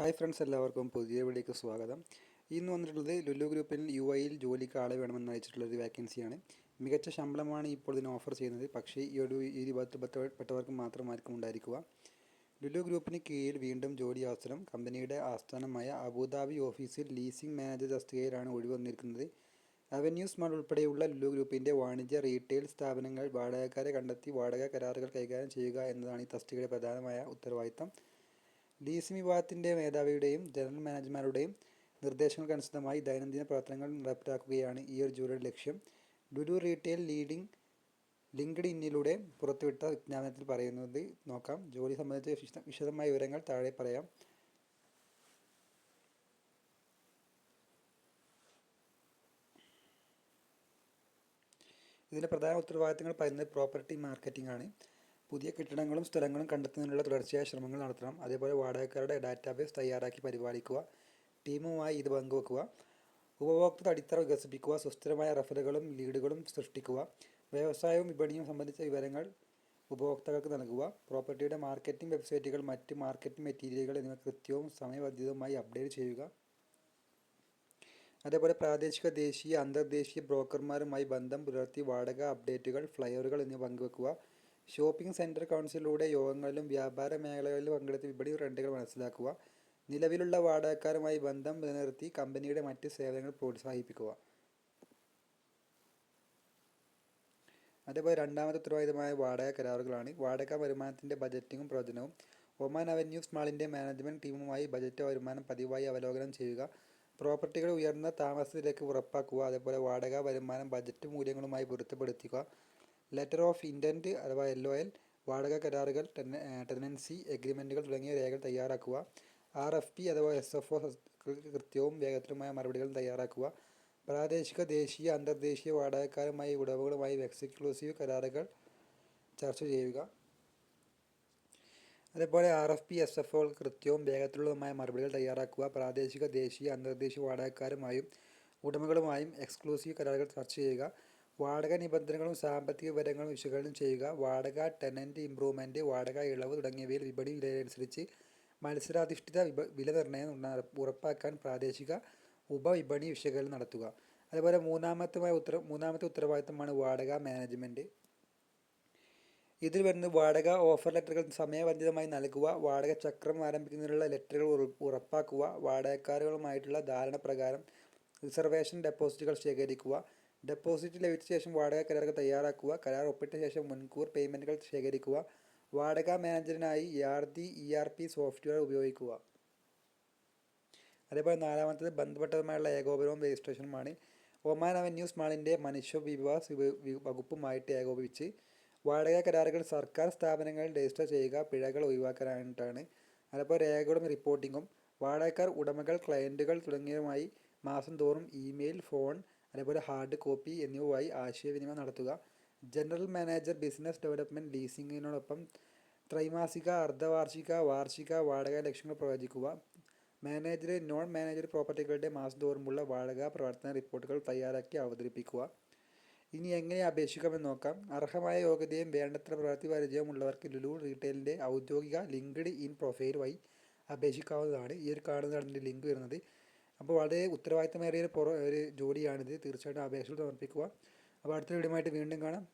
Hi friends എല്ലാവർക്കും പുതിയ വീഡിയോക്ക് സ്വാഗതം. ഇന്ന് വന്നിട്ടുള്ളത് ലുലു ഗ്രൂപ്പിൽ യു ഐയിൽ ജോലിക്ക് ആളെ വേണമെന്ന് അയച്ചിട്ടുള്ള ഒരു വാക്കൻസിയാണ് മികച്ച ശമ്പളമാണ് ഇപ്പോൾ ഇതിന് ഓഫർ ചെയ്യുന്നത്. പക്ഷേ ഈ ഒരു ഈ വിഭാഗത്തിൽപ്പെട്ടവർക്ക് മാത്രമായിരിക്കും ഉണ്ടായിരിക്കുക. ലുലു ഗ്രൂപ്പിന് കീഴിൽ വീണ്ടും ജോലി അവസരം. കമ്പനിയുടെ ആസ്ഥാനമായ അബുദാബി ഓഫീസിൽ ലീസിംഗ് മാനേജർ തസ്തികയിലാണ് ഒഴിവ് വന്നിരിക്കുന്നത്. അവന്യൂ സ്മാൾ ഉൾപ്പെടെയുള്ള ലുലു ഗ്രൂപ്പിന്റെ വാണിജ്യ റീറ്റെയിൽ സ്ഥാപനങ്ങൾ വാടകക്കാരെ കണ്ടെത്തി വാടക കരാറുകൾ കൈകാര്യം ചെയ്യുക എന്നതാണ് ഈ തസ്തികയുടെ പ്രധാനമായ ഉത്തരവാദിത്തം. ലീസിംഗ് വിഭാഗത്തിന്റെ മേധാവിയുടെയും ജനറൽ മാനേജർമാരുടെയും നിർദ്ദേശങ്ങൾക്കനുസൃതമായി ദൈനംദിന പ്രവർത്തനങ്ങൾ നടപ്പിലാക്കുകയാണ് ഈ ഒരു ജൂറിയുടെ ലക്ഷ്യം. ലുലു റീറ്റെയിൽ ലീഡിംഗ് ലിങ്ക്ഡ് ഇന്നിലൂടെ പുറത്തുവിട്ട വിജ്ഞാപനത്തിൽ പറയുന്നത് നോക്കാം. ജോലി സംബന്ധിച്ച വിശദ വിശദമായ വിവരങ്ങൾ താഴെ പറയാം. ഇതിന്റെ പ്രധാന ഉത്തരവാദിത്തങ്ങൾ പറയുന്നത് പ്രോപ്പർട്ടി മാർക്കറ്റിംഗ് ആണ്. പുതിയ കെട്ടിടങ്ങളും സ്ഥലങ്ങളും കണ്ടെത്തുന്നതിനുള്ള തുടർച്ചയായ ശ്രമങ്ങൾ നടത്തണം. അതേപോലെ വാടകക്കാരുടെ ഡാറ്റാബേസ് തയ്യാറാക്കി പരിപാലിക്കുക. ടീമുമായി ഇത് പങ്കുവെക്കുക. ഉപഭോക്തൃ അടിത്തറ വികസിപ്പിക്കുക. സുസ്ഥിരമായ റഫറുകളും ലീഡുകളും സൃഷ്ടിക്കുക. വ്യവസായവും വിപണിയും സംബന്ധിച്ച വിവരങ്ങൾ ഉപഭോക്താക്കൾക്ക് നൽകുക. പ്രോപ്പർട്ടിയുടെ മാർക്കറ്റിംഗ് വെബ്സൈറ്റുകൾ മറ്റ് മാർക്കറ്റിംഗ് മെറ്റീരിയലുകൾ എന്നിവ കൃത്യവും സമയബന്ധിതവുമായി അപ്ഡേറ്റ് ചെയ്യുക. അതേപോലെ പ്രാദേശിക ദേശീയ അന്തർദേശീയ ബ്രോക്കർമാരുമായി ബന്ധം പുലർത്തി വാടക അപ്ഡേറ്റുകൾ ഫ്ലയറുകൾ എന്നിവ പങ്കുവെക്കുക. ഷോപ്പിംഗ് സെന്റർ കൗൺസിലൂടെ യോഗങ്ങളിലും വ്യാപാര മേഖലകളിലും പങ്കെടുത്ത് വിപണി ട്രെൻഡുകൾ മനസ്സിലാക്കുക. നിലവിലുള്ള വാടകക്കാരുമായി ബന്ധം നിലനിർത്തി കമ്പനിയുടെ മറ്റ് സേവനങ്ങൾ പ്രോത്സാഹിപ്പിക്കുക. അതേപോലെ രണ്ടാമത്തെ ഉത്തരവാദിതമായ വാടക കരാറുകളാണ്. വാടക വരുമാനത്തിന്റെ ബജറ്റിങ്ങും പ്രവചനവും. ഒമാൻ അവന്യൂസ് മാളിന്റെ മാനേജ്മെന്റ് ടീമുമായി ബജറ്റ് വരുമാനം പതിവായി അവലോകനം ചെയ്യുക. പ്രോപ്പർട്ടികൾ ഉയർന്ന താമസത്തിലേക്ക് ഉറപ്പാക്കുക. അതേപോലെ വാടക വരുമാനം ബജറ്റ് മൂല്യങ്ങളുമായി പൊരുത്തപ്പെടുത്തുക. ലെറ്റർ ഓഫ് ഇന്റന്റ് അഥവാ എൽ ഒ എൽ വാടക കരാറുകൾ ടെനൻസി എഗ്രിമെന്റുകൾ തുടങ്ങിയ രേഖകൾ തയ്യാറാക്കുക. ആർ എഫ് പി അഥവാ എസ് എഫ് ഒ കൃത്യവും വേഗത്തിലുമായ മറുപടികൾ തയ്യാറാക്കുക. പ്രാദേശിക ദേശീയ അന്തർദേശീയ വാടകക്കാരുമായി ഉടമകളുമായി എക്സ്ക്ലൂസീവ് കരാറുകൾ ചർച്ച ചെയ്യുക. അതേപോലെ R F P S F O കൃത്യവും വേഗത്തിലുള്ളതുമായ മറുപടികൾ തയ്യാറാക്കുക. പ്രാദേശിക ദേശീയ അന്തർദേശീയ വാടകക്കാരുമായും ഉടമകളുമായും എക്സ്ക്ലൂസീവ് കരാറുകൾ ചർച്ച ചെയ്യുക. വാടക നിബന്ധനകളും സാമ്പത്തിക വിവരങ്ങളും വിശകലനം ചെയ്യുക വാടക ടെനന്റ് ഇംപ്രൂവ്മെന്റ് വാടക ഇളവ് തുടങ്ങിയവയിൽ വിപണി വിലയനുസരിച്ച് മത്സരാധിഷ്ഠിത വില നിർണയം ഉറപ്പാക്കാൻ പ്രാദേശിക ഉപവിപണി വിശകലനം നടത്തുക. അതുപോലെ മൂന്നാമത്തെ ഉത്തര മൂന്നാമത്തെ ഉത്തരവാദിത്തമാണ് വാടക മാനേജ്മെന്റ് ഇതിൽ വരുന്നത് വാടക ഓഫർ ലെറ്ററുകൾ സമയബന്ധിതമായി നൽകുക വാടക ചക്രം ആരംഭിക്കുന്നതിനുള്ള ലെറ്ററുകൾ ഉറപ്പാക്കുക വാടകക്കാരുകളുമായിട്ടുള്ള ധാരണ പ്രകാരം റിസർവേഷൻ ഡെപ്പോസിറ്റുകൾ ശേഖരിക്കുക ഡെപ്പോസിറ്റ് ലഭിച്ച ശേഷം വാടക കരാറുകൾ തയ്യാറാക്കുക. കരാർ ഒപ്പിട്ട ശേഷം മുൻകൂർ പേയ്മെന്റുകൾ ശേഖരിക്കുക. വാടക മാനേജറിനായി Yardi E R P software ഉപയോഗിക്കുക. അതേപോലെ നാലാമത്തത് ബന്ധപ്പെട്ടതുമായുള്ള ഏകോപനവും രജിസ്ട്രേഷനുമാണ്. ഒമാൻ അവന്യൂസ് മാളിന്റെ മനുഷ്യ വിവാസ് വകുപ്പുമായിട്ട് ഏകോപിപ്പിച്ച് വാടക കരാറുകൾ സർക്കാർ സ്ഥാപനങ്ങളിൽ രജിസ്റ്റർ ചെയ്യുക പിഴകൾ ഒഴിവാക്കാനായിട്ടാണ്. അതേപോലെ രേഖകളും റിപ്പോർട്ടിങ്ങും വാടകക്കാർ ഉടമകൾ ക്ലയന്റുകൾ തുടങ്ങിയവയുമായി മാസം തോറും ഇമെയിൽ ഫോൺ അതേപോലെ ഹാർഡ് കോപ്പി എന്നിവയുമായി ആശയവിനിമയം നടത്തുക. ജനറൽ മാനേജർ ബിസിനസ് ഡെവലപ്മെന്റ് ലീസിങ്ങിനോടൊപ്പം ത്രൈമാസിക അർദ്ധവാർഷിക വാർഷിക വാടക ലക്ഷ്യങ്ങൾ പ്രവചിക്കുക. മാനേജർ നോൺ മാനേജർ പ്രോപ്പർട്ടികളുടെ മാസതോറുമുള്ള വാടക പ്രവർത്തന റിപ്പോർട്ടുകൾ തയ്യാറാക്കി അവതരിപ്പിക്കുക. ഇനി എങ്ങനെ അപേക്ഷിക്കാമെന്ന് നോക്കാം. അർഹമായ യോഗ്യതയും വേണ്ടത്ര പ്രവൃത്തി പരിചയവും ഉള്ളവർക്ക് ലുലു റീറ്റെയിലിന്റെ ഔദ്യോഗിക ലിങ്ക്ഡ് ഇൻ പ്രൊഫൈൽ വഴി അപേക്ഷിക്കാവുന്നതാണ്. ഈ ഒരു കാണുന്നതാണ് ലിങ്ക് വരുന്നത്. അപ്പോൾ വളരെ ഉത്തരവാദിത്തമേറിയ ഒരു ജോലിയാണിത്. തീർച്ചയായിട്ടും അപേക്ഷകൾ സമർപ്പിക്കുക. അപ്പോൾ അടുത്ത വീഡിയോ വീണ്ടും കാണാം.